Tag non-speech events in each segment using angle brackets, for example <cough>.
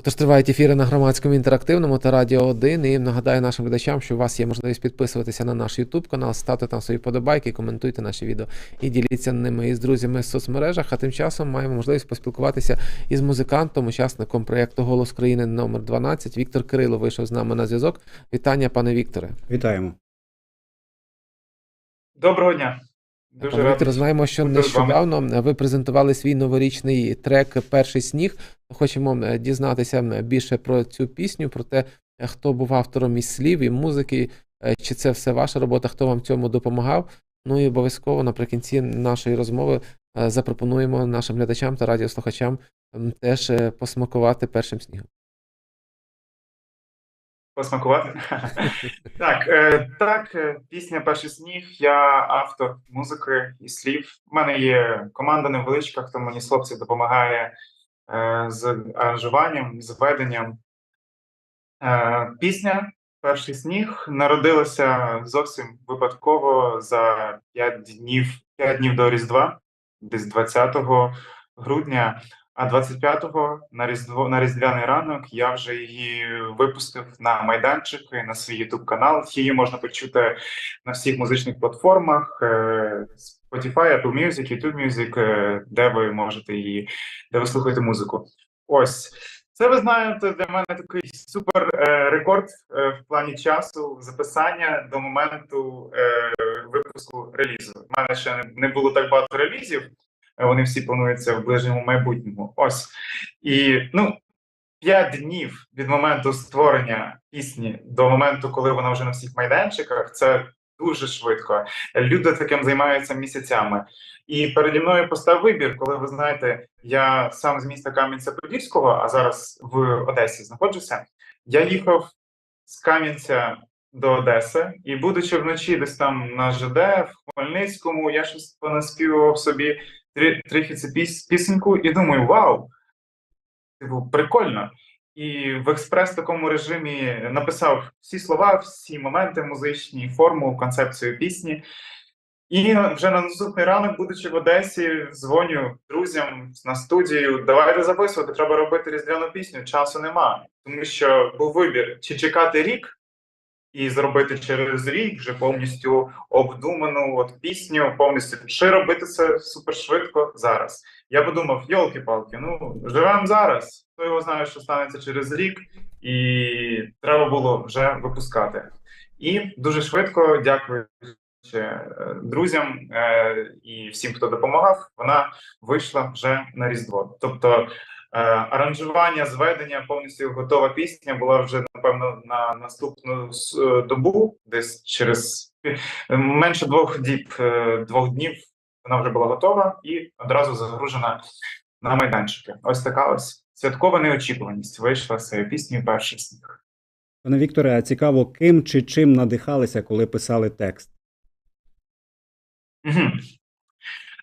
Отож, тривають ефіри на громадському інтерактивному та Радіо 1. І нагадаю нашим глядачам, що у вас є можливість підписуватися на наш YouTube канал, ставте там свої подобайки, коментуйте наші відео і діліться ними із друзями в соцмережах. А тим часом маємо можливість поспілкуватися із музикантом, учасником проєкту Голос країни номер 12 Віктор Кирило вийшов з нами на зв'язок. Вітання, пане Вікторе. Вітаємо. Доброго дня. Дуже Вікторе, знаємо, що нещодавно ви презентували свій новорічний трек Перший сніг. Хочемо е, дізнатися більше про цю пісню, про те, е, хто був автором із слів і музики, е, чи це все ваша робота, хто вам цьому допомагав. Ну і обов'язково наприкінці нашої розмови е, запропонуємо нашим глядачам та радіослухачам теж е, посмакувати першим снігом. Посмакувати. <laughs> так, е, так, е, пісня Перший сніг. Я автор музики і слів. У мене є команда невеличка, хто мені з хлопців допомагає е, з аранжуванням, з веденням. Е, пісня Перший сніг народилася зовсім випадково за 5 днів, 5 днів до Різдва, десь 20 грудня. А 25-го на Різдво на Різдвяний ранок я вже її випустив на майданчики на свій youtube канал. Її можна почути на всіх музичних платформах: е, Spotify, Apple Music, YouTube Music, е, де ви можете її, де ви слухаєте музику. Ось це ви знаєте для мене такий супер е, рекорд в плані часу записання до моменту випуску релізу. У мене ще не було так багато релізів. Вони всі плануються в ближньому майбутньому. Ось і ну. П'ять днів від моменту створення пісні до моменту, коли вона вже на всіх майданчиках, це дуже швидко. Люди таким займаються місяцями. І переді мною постав вибір, коли ви знаєте, я сам з міста Кам'янця-Подільського, а зараз в Одесі знаходжуся. Я їхав з Кам'янця до Одеси, і будучи вночі десь там на ЖД, в Хмельницькому, я щось понаспівував собі трохи цю піс- пісеньку і думаю, вау! Типу, прикольно. І в експрес такому режимі написав всі слова, всі моменти музичні, форму, концепцію пісні. І вже на наступний ранок, будучи в Одесі, дзвоню друзям на студію. Давайте записувати, треба робити різдвяну пісню. Часу нема. Тому що був вибір: чи чекати рік і зробити через рік вже повністю обдуману от пісню, повністю чи робити це супер швидко зараз. Я подумав, йолки-палки, ну живемо зараз. Хто його знає, що станеться через рік, і треба було вже випускати. І дуже швидко, дякую е, друзям е, і всім, хто допомагав, вона вийшла вже на Різдво. Тобто аранжування, зведення, повністю готова пісня була вже напевно на наступну е, добу, десь через менше двох діб, е, двох днів. Вона вже була готова і одразу загружена на майданчики. Ось така ось святкова неочікуваність вийшла з цією піснею перший сніг. Пане Вікторе, а цікаво, ким чи чим надихалися, коли писали текст?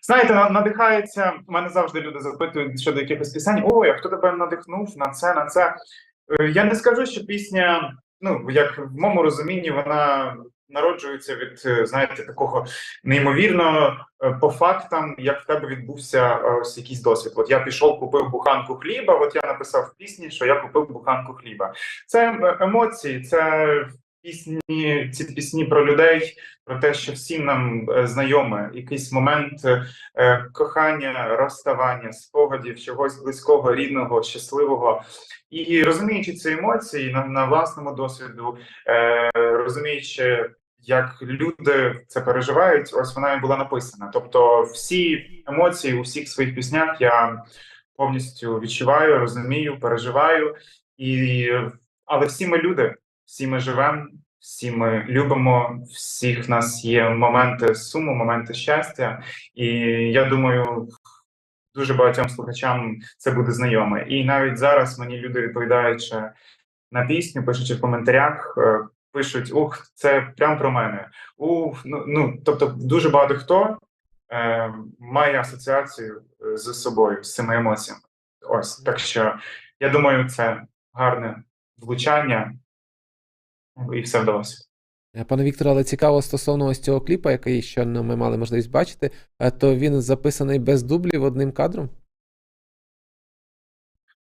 Знаєте, надихається. Мене завжди люди запитують щодо якихось пісень. Ой, а хто тебе надихнув на це, на це? Е, Я не скажу, що пісня, ну як в моєму розумінні, вона народжується від, е, знаєте, такого неймовірного е, по фактам, як в тебе відбувся ось якийсь досвід. От я пішов, купив буханку хліба. От я написав в пісні, що я купив буханку хліба. Це емоції, це пісні, ці пісні про людей, про те, що всім нам е, знайоме якийсь момент е, е, кохання, розставання, спогадів, чогось близького, рідного, щасливого. І розуміючи ці емоції на, на власному досвіду, е, розуміючи, як люди це переживають, ось вона і була написана. Тобто, всі емоції у всіх своїх піснях я повністю відчуваю, розумію, переживаю. І, але всі ми люди, всі ми живемо, всі ми любимо, всіх нас є моменти суму, моменти щастя. І я думаю, дуже багатьом слухачам це буде знайоме. І навіть зараз мені люди відповідаючи на пісню, пишучи в коментарях, е, пишуть: Ух, це прям про мене. Ух, ну, ну тобто, дуже багато хто е, має асоціацію е, з собою, з цими емоціями. Ось так що я думаю, це гарне влучання, і все вдалося. Е, Пане Вікторе, але цікаво стосовно ось цього кліпа, який щойно ми мали можливість бачити, е, то він записаний без дублів одним кадром.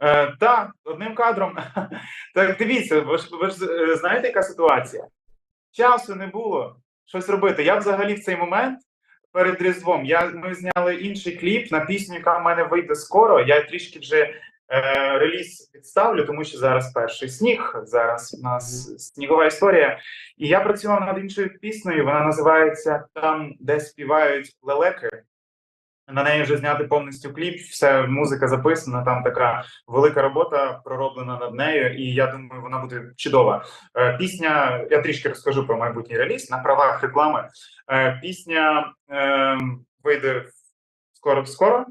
Е, так, одним кадром. <laughs> Так дивіться, ви ж, ви ж е, знаєте, яка ситуація? Часу не було щось робити. Я взагалі в цей момент перед Різдвом я, ми зняли інший кліп на пісню, яка в мене вийде скоро. Я трішки вже е, реліз відставлю, тому що зараз перший сніг. Зараз у нас снігова історія. І я працював над іншою піснею. Вона називається Там, де співають лелеки. На неї вже зняти повністю кліп, все музика записана. Там така велика робота пророблена над нею, і я думаю, вона буде чудова. Е, Пісня, я трішки розкажу про майбутній реліз на правах реклами. Е, Пісня е, вийде скоро скоро.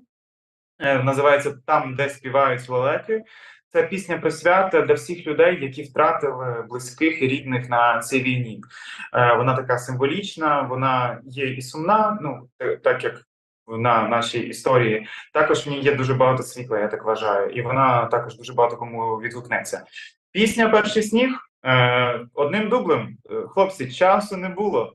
Е, Називається Там, де співають лелеки. Це пісня присвята для всіх людей, які втратили близьких і рідних на цій війні. Е, Вона така символічна, вона є і сумна. Ну е, так як на нашій історії. Також в ній є дуже багато світла, я так вважаю, і вона також дуже багато кому відгукнеться. Пісня Перший сніг одним дублем. Хлопці, часу не було.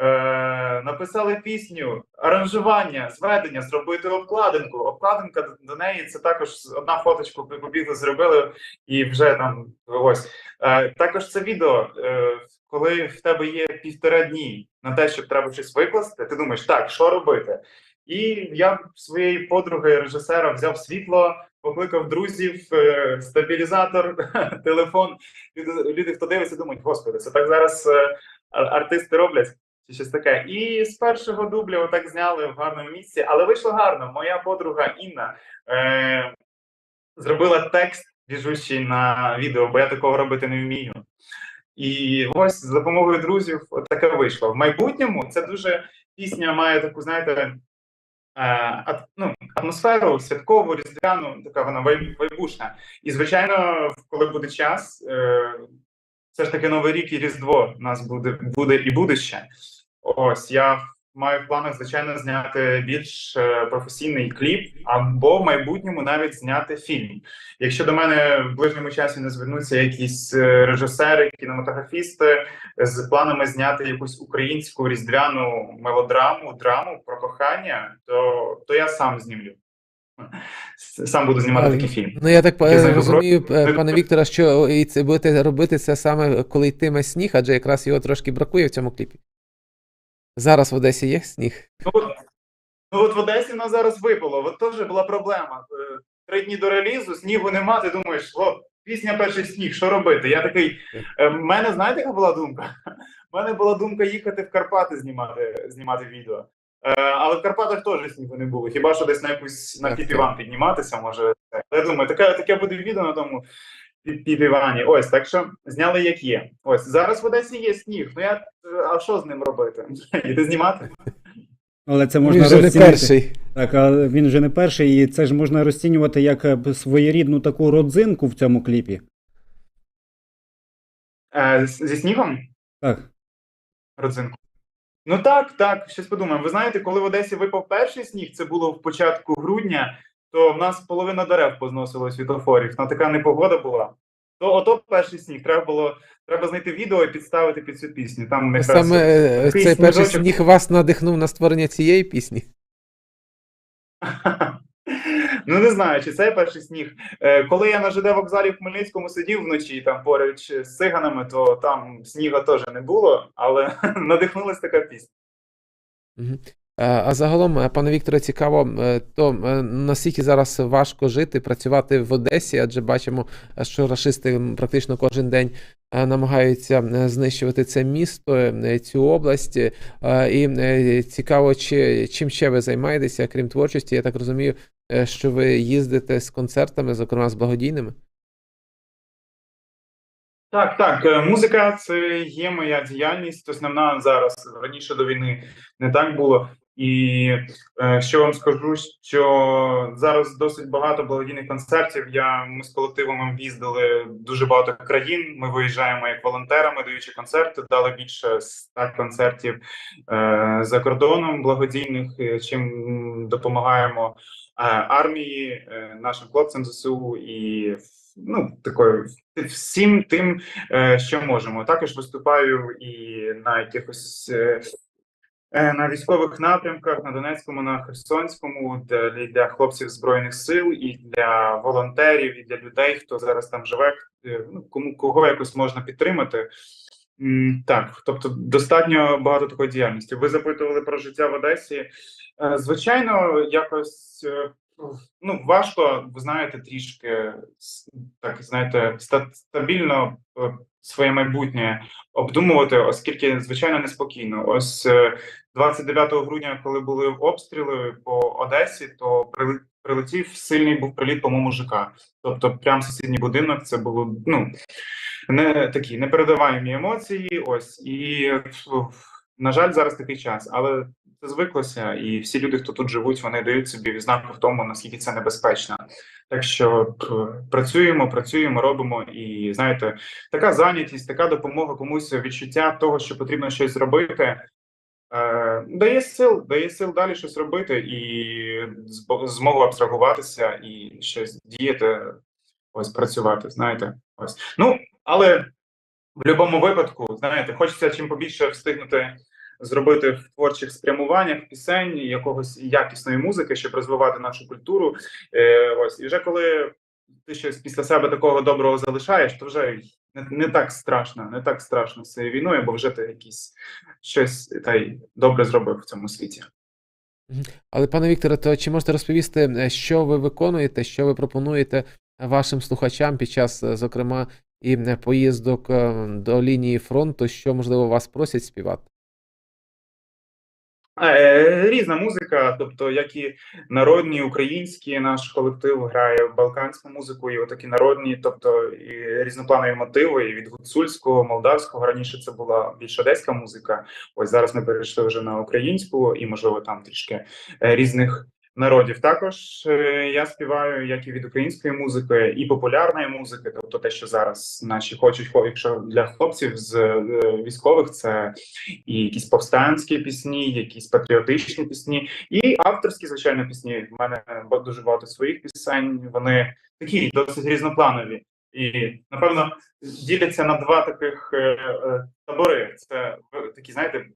Е, написали пісню, аранжування, зведення, зробити обкладинку. Обкладинка до- неї це також одна фоточку ви побігли, зробили, і вже там ось. Е, також це відео, е, коли в тебе є півтора дні на те, щоб треба щось викласти, ти думаєш, так, що робити? І я своєї подруги режисера взяв світло, покликав друзів, е, стабілізатор, <laughs> телефон. Люди, люди, хто дивиться, думають, господи, це так зараз е, артисти роблять. Чи щось таке. І з першого дубля отак зняли в гарному місці, але вийшло гарно. Моя подруга Інна е, зробила текст біжущий на відео, бо я такого робити не вмію. І ось за допомогою друзів таке вийшло. В майбутньому це дуже пісня має таку, знаєте, е, ат- ну, атмосферу святкову, різдвяну, така вона вайбушна. І, звичайно, коли буде час, е, все ж таки Новий рік і Різдво у нас буде, буде і буде ще. Ось я маю в планах, звичайно, зняти більш е, професійний кліп, або в майбутньому навіть зняти фільм. Якщо до мене в ближньому часі не звернуться якісь е, режисери, кінематографісти з планами зняти якусь українську різдвяну мелодраму, драму про кохання, то, то я сам знімлю. Сам буду знімати такий фільм. Ну я так Я е, розумію, про- пане Вікторе, що і це будете робити це саме коли йтиме сніг, адже якраз його трошки бракує в цьому кліпі. Зараз в Одесі є сніг. Ну, от- ну от в Одесі нас зараз випало. От теж була проблема. Е, Три дні до релізу, снігу нема, ти думаєш, о, пісня перший сніг, що робити? Я такий. е, В мене, знаєте, яка була думка? <laughs> У мене була думка їхати в Карпати знімати, знімати відео. Е, але в Карпатах теж снігу не було. Хіба що десь на якусь на Так, піпіван підніматися, може. Я думаю, таке, таке буде відео на тому пі- Ось, так що зняли як є. Ось зараз в Одесі є сніг. Ну я е, а що з ним робити? <laughs> Іти знімати? Але це Він можна вже не перший. Так, а він же не перший, і це ж можна розцінювати як е, своєрідну таку родзинку в цьому кліпі. Е, зі снігом? Так. родзинку. Ну так, так, щось подумаємо. Ви знаєте, коли в Одесі випав перший сніг, це було в початку грудня, то в нас половина дерев позносило світофорів. Ну, така непогода була. То ото перший сніг. Треба було треба знайти відео і підставити під цю пісню. Там якраз Саме цей перший сніжочок. сніг вас надихнув на створення цієї пісні. <laughs> Ну не знаю, чи це перший сніг. Е, Коли я на ЖД вокзалі в Хмельницькому сидів вночі там поруч з циганами, то там сніга теж не було, але <laughs> надихнулась така пісня. Е, А загалом, е, пане Вікторе, цікаво, е, то наскільки зараз важко жити, працювати в Одесі, адже бачимо, що рашисти практично кожен день намагаються знищувати це місто, цю область. І цікаво, чи, чим ще ви займаєтеся, крім творчості. Я так розумію, що ви їздите з концертами, зокрема з благодійними. Так, так. Музика це є моя діяльність. Основна зараз раніше до війни не так було. І е, що вам скажу, що зараз досить багато благодійних концертів. Я ми з колективом їздили дуже багато країн. Ми виїжджаємо як волонтерами, даючи концерти. Дали більше ста концертів е, за кордоном благодійних, е, чим допомагаємо е, армії, нашим хлопцям ЗСУ і ну такою всім тим, що можемо. Також виступаю і на якихось на військових напрямках на Донецькому, на Херсонському, для, для хлопців збройних сил і для волонтерів, і для людей, хто зараз там живе, е, ну кому кого якось можна підтримати. Так, тобто достатньо багато такої діяльності. Ви запитували про життя в Одесі. Е, Звичайно, якось е, ну важко, ви знаєте, трішки так знаєте, ста- стабільно е, своє майбутнє обдумувати, оскільки звичайно неспокійно. Ось е, 29 грудня, коли були обстріли по Одесі, то прилетів сильний був приліт по моєму ЖК. Тобто, прям сусідній будинок, це було ну не такі непередаваємі емоції. Ось і фу, на жаль, зараз такий час, але це звиклося, і всі люди, хто тут живуть, вони дають собі відзнаку в тому, наскільки це небезпечно. Так що працюємо, працюємо, робимо. І знаєте, така зайнятість, така допомога комусь, відчуття того, що потрібно щось зробити. Е, дає сил, дає сил далі щось робити і змогу абстрагуватися і щось діяти, ось працювати. Знаєте, ось ну але в будь-якому випадку, знаєте, хочеться чим побільше встигнути зробити в творчих спрямуваннях пісень, якогось якісної музики, щоб розвивати нашу культуру. Е, ось і вже коли ти щось після себе такого доброго залишаєш, то вже не, не так страшно, не так страшно з цією війною, бо вже ти якісь щось та й добре зробив в цьому світі. Але, пане Вікторе, то чи можете розповісти, е, що ви виконуєте, що ви пропонуєте вашим слухачам під час, е, зокрема, і е, поїздок до лінії фронту, що, можливо, вас просять співати? Е, Різна музика, тобто як і народні, українські, наш колектив грає балканську музику, і отакі народні, тобто і різнопланові мотиви і від гуцульського, молдавського. Раніше це була більш одеська музика. Ось зараз ми перейшли вже на українську, і можливо там трішки е, різних народів. Також е, я співаю як і від української музики, і популярної музики, тобто те, що зараз наші хочуть, якщо для хлопців з е, військових, це і якісь повстанські пісні, якісь патріотичні пісні, і авторські, звичайно, пісні. В мене дуже багато своїх пісень. Вони такі досить різнопланові. І напевно діляться на два таких е, е, табори. Це такі, знаєте,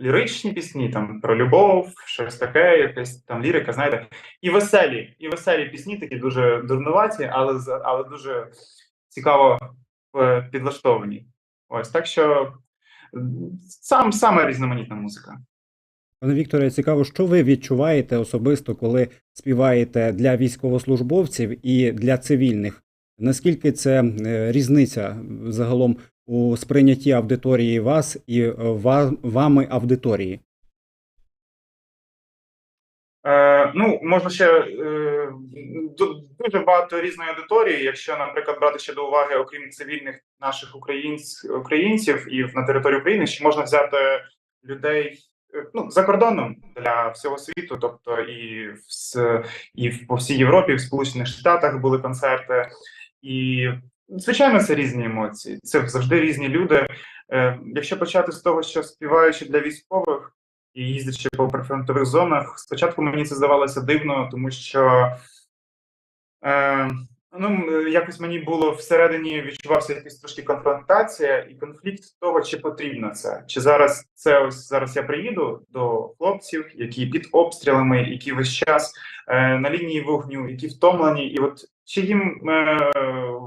ліричні пісні, там про любов, щось таке, якась там лірика, знаєте, і веселі, і веселі пісні, такі дуже дурнуваті, але але дуже цікаво е, підлаштовані. Ось так що сам саме різноманітна музика. Пане Вікторе, цікаво, що ви відчуваєте особисто, коли співаєте для військовослужбовців і для цивільних? Наскільки це е, різниця загалом у сприйнятті аудиторії вас і е, вами аудиторії? Е, ну, можна ще е, дуже багато різної аудиторії. Якщо, наприклад, брати ще до уваги, окрім цивільних наших українць, українців і на території України, ще можна взяти людей е, ну, за кордоном для всього світу, тобто і в і по всій Європі, в Сполучених Штатах були концерти, і звичайно, це різні емоції. Це завжди різні люди. Е, якщо почати з того, що співаючи для військових і їздячи по прифронтових зонах, спочатку мені це здавалося дивно, тому що е, ну, якось мені було всередині відчувався якась трошки конфронтація і конфлікт того, чи потрібно це. Чи зараз це ось зараз я приїду до хлопців, які під обстрілами, які весь час е, на лінії вогню, які втомлені, і от чи їм е,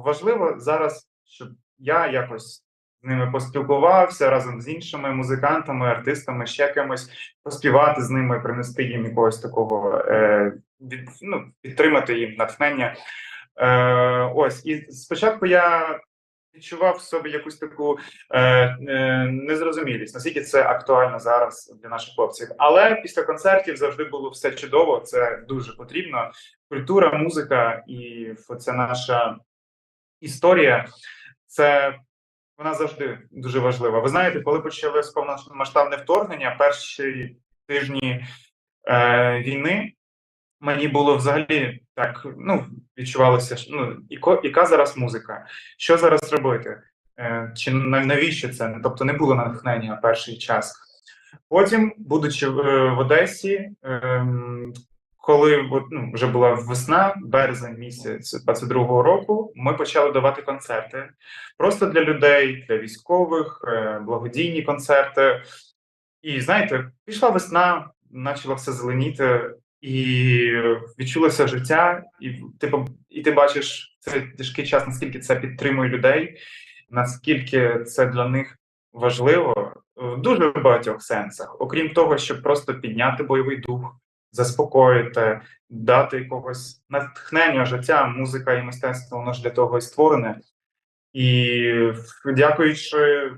важливо зараз, щоб я якось з ними поспілкувався разом з іншими музикантами, артистами, ще кимось, поспівати з ними, принести їм якогось такого е, від, ну, підтримати їм натхнення. Е, ось і спочатку я відчував в собі якусь таку е, е, незрозумілість, наскільки це актуально зараз для наших хлопців. Але після концертів завжди було все чудово. Це дуже потрібно. Культура, музика і це наша історія. Це вона завжди дуже важлива. Ви знаєте, коли почалось повномасштабне вторгнення, перші тижні е, війни мені було взагалі так, ну, відчувалося, що, ну, яка зараз музика, що зараз робити, е, чи на- навіщо це? Тобто не було натхнення перший час. Потім, будучи в, е, Одесі, ем, коли ну, вже була весна, березень місяць 22-го року, ми почали давати концерти просто для людей, для військових, е, благодійні концерти. І знаєте, пішла весна, почало все зеленіти, і відчулося життя, і ти, поб- і ти бачиш цей тяжкий час, наскільки це підтримує людей, наскільки це для них важливо в дуже багатьох сенсах, окрім того, щоб просто підняти бойовий дух, заспокоїти, дати якогось натхнення життя, музика і мистецтво, воно ж для того і створене. І дякуючи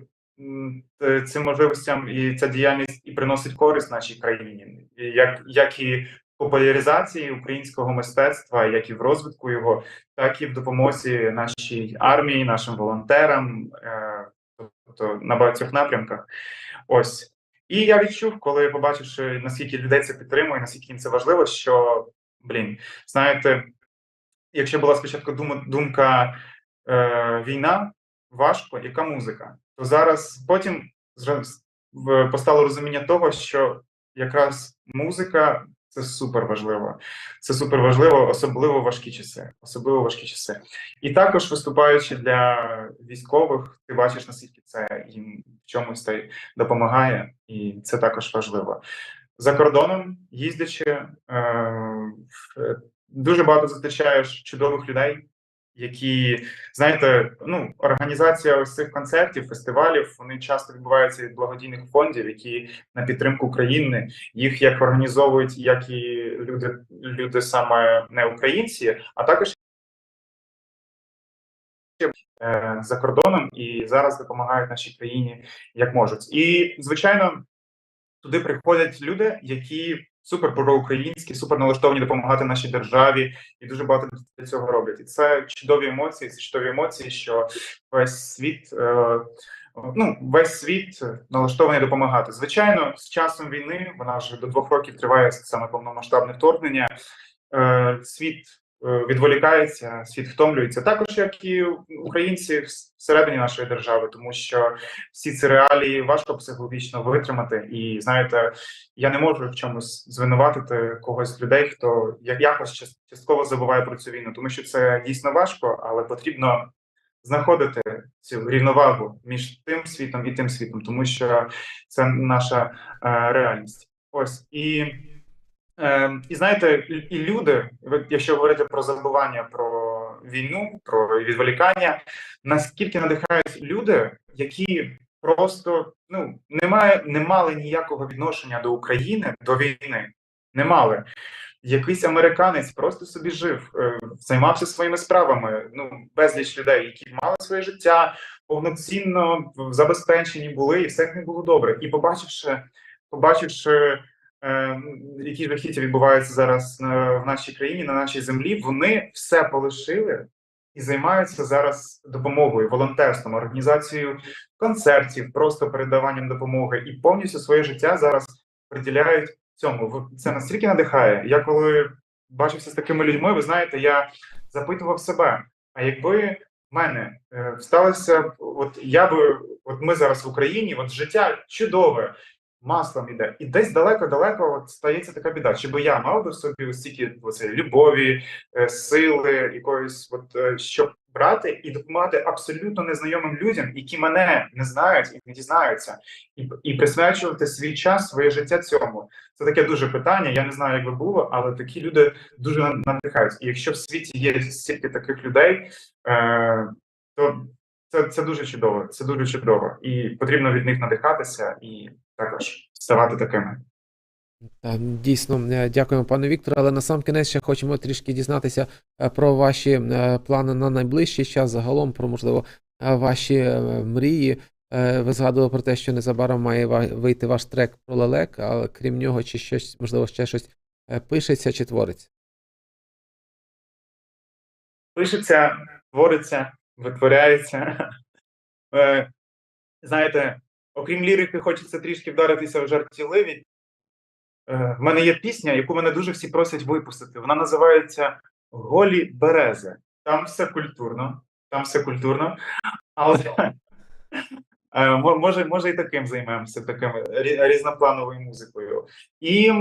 цим можливостям, і ця діяльність і приносить користь нашій країні, як, як і популяризації українського мистецтва, як і в розвитку його, так і в допомозі нашій армії, нашим волонтерам, е, тобто на багатьох напрямках. Ось. І я відчув, коли побачивши, наскільки людей це підтримує, наскільки їм це важливо, що блін, знаєте, якщо була спочатку думка е, війна, важко, яка музика, то зараз потім постало розуміння того, що якраз музика це супер важливо. Це супер важливо, особливо важкі часи. Особливо важкі часи. І також виступаючи для військових, ти бачиш, наскільки це їм в чомусь та допомагає, і це також важливо. За кордоном їздячи, е, в- дуже багато зустрічаєш чудових людей, які знаєте, ну організація ось цих концертів, фестивалів, вони часто відбуваються від благодійних фондів, які на підтримку України їх як організовують, як і люди, люди саме не українці, а також е, за кордоном і зараз допомагають нашій країні як можуть. І звичайно, туди приходять люди, які супер проукраїнські, супер налаштовані допомагати нашій державі, і дуже багато для цього роблять. І це чудові емоції. Це чудові емоції, що весь світ. Е, Ну, весь світ налаштований допомагати. Звичайно, з часом війни вона вже до двох років триває саме повномасштабне вторгнення. Е, світ відволікається, світ втомлюється. Також як і українці всередині нашої держави, тому що всі ці реалії важко психологічно витримати. І знаєте, я не можу в чомусь звинуватити когось людей, хто як якось частково забуває про цю війну, тому що це дійсно важко, але потрібно знаходити цю рівновагу між тим світом і тим світом, тому що це наша е, реальність. Ось і. Е, і знаєте, і люди, якщо говорити про забування про війну, про відволікання, наскільки надихають люди, які просто ну не, не мали ніякого відношення до України, до війни, не мали. Якийсь американець просто собі жив, е, займався своїми справами. Ну, безліч людей, які мали своє життя, повноцінно забезпечені були, і все них було добре. І побачивши, побачивши які жахіття відбуваються зараз е, в нашій країні, на нашій землі, вони все полишили і займаються зараз допомогою, волонтерством, організацією концертів, просто передаванням допомоги, і повністю своє життя зараз приділяють цьому. Це настільки надихає. Я коли бачився з такими людьми, ви знаєте, я запитував себе: а якби в мене е, сталося, от я би, от ми зараз в Україні, от життя чудове маслом іде. І десь далеко-далеко от стається така біда. Чи би я мав би собі ось стільки оцеї любові, е, сили, якоїсь, от е, щоб брати і допомагати абсолютно незнайомим людям, які мене не знають і не дізнаються, і, і присвячувати свій час, своє життя цьому. Це таке дуже питання. Я не знаю, як би було, але такі люди дуже надихають. І якщо в світі є стільки таких людей, е, то це, це дуже чудово. Це дуже чудово, і потрібно від них надихатися і також ставати такими. Та, Дійсно, е, дякуємо, пане Вікторе. Але на сам кінець ще хочемо трішки дізнатися е, про ваші е, плани на найближчий час, загалом про, можливо, ваші мрії. Ви згадували про те, що незабаром має вийти ваш трек про лелек, але крім нього, чи щось, можливо, ще щось пишеться чи твориться. Пишеться, твориться, витворяється. <laughs> Знаєте, окрім лірики, хочеться трішки вдаритися в жартівливі. Е, В мене є пісня, яку мене дуже всі просять випустити. Вона називається Голі берези. Там все культурно, там все культурно. Але <laughs> е, може, може і таким займемося, таким різноплановою музикою. І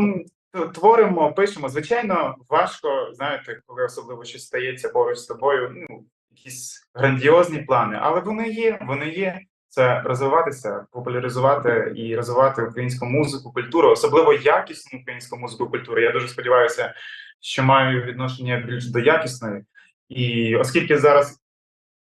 творимо, пишемо. Звичайно, важко, знаєте, коли особливо щось стається поруч з тобою. Ну, якісь грандіозні плани, але вони є, вони є. Це розвиватися, популяризувати і розвивати українську музику, культуру, особливо якісну українську музику, культуру. Я дуже сподіваюся, що маю відношення більш до якісної. І оскільки зараз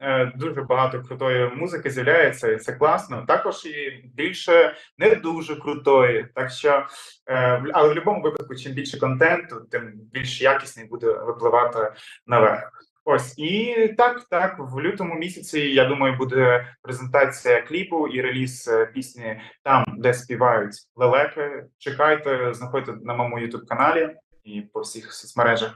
е, дуже багато крутої музики з'являється, і це класно. Також і більше не дуже крутої. Так що, е, але в будь-якому випадку, чим більше контенту, тим більш якісний буде випливати наверх. Ось і так, так. В лютому місяці я думаю, буде презентація кліпу і реліз е, пісні там, де співають лелеки. Чекайте, знаходьте на моєму ютуб каналі і по всіх соцмережах.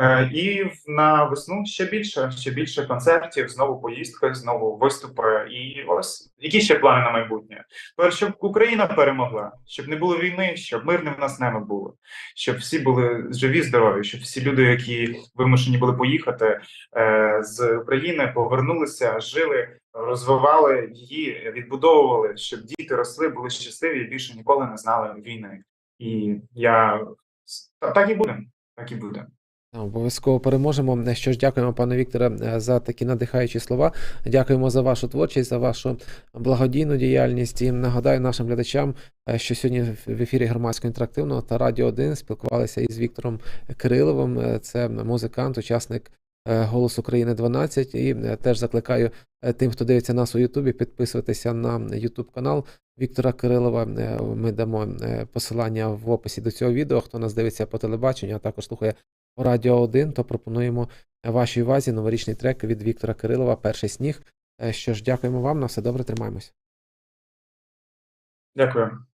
Е, І на весну ще більше, ще більше концертів, знову поїздки, знову виступи. І ось які ще плани на майбутнє? Перше, щоб Україна перемогла, щоб не було війни, щоб мирне в нас небо було, щоб всі були живі, здорові, щоб всі люди, які вимушені були поїхати е, з України, повернулися, жили, розвивали її, відбудовували, щоб діти росли, були щасливі і більше ніколи не знали війни. І я так і буде. Так і буде. Обов'язково переможемо. Що ж, дякуємо, пане Вікторе, е, за такі надихаючі слова. Дякуємо за вашу творчість, за вашу благодійну діяльність. І нагадаю нашим глядачам, е, що сьогодні в ефірі громадського інтерактивного та Радіо 1 спілкувалися із Віктором Кириловим. Е, Це музикант, учасник Голос України 12. І теж закликаю тим, хто дивиться нас у Ютубі, підписуватися на Ютуб канал Віктора Кирилова. Ми дамо посилання в описі до цього відео. Хто нас дивиться по телебаченню, а також слухає по Радіо 1, то пропонуємо вашій увазі новорічний трек від Віктора Кирилова Перший сніг. Е, Що ж, дякуємо вам. На все добре, тримаємось. Дякую.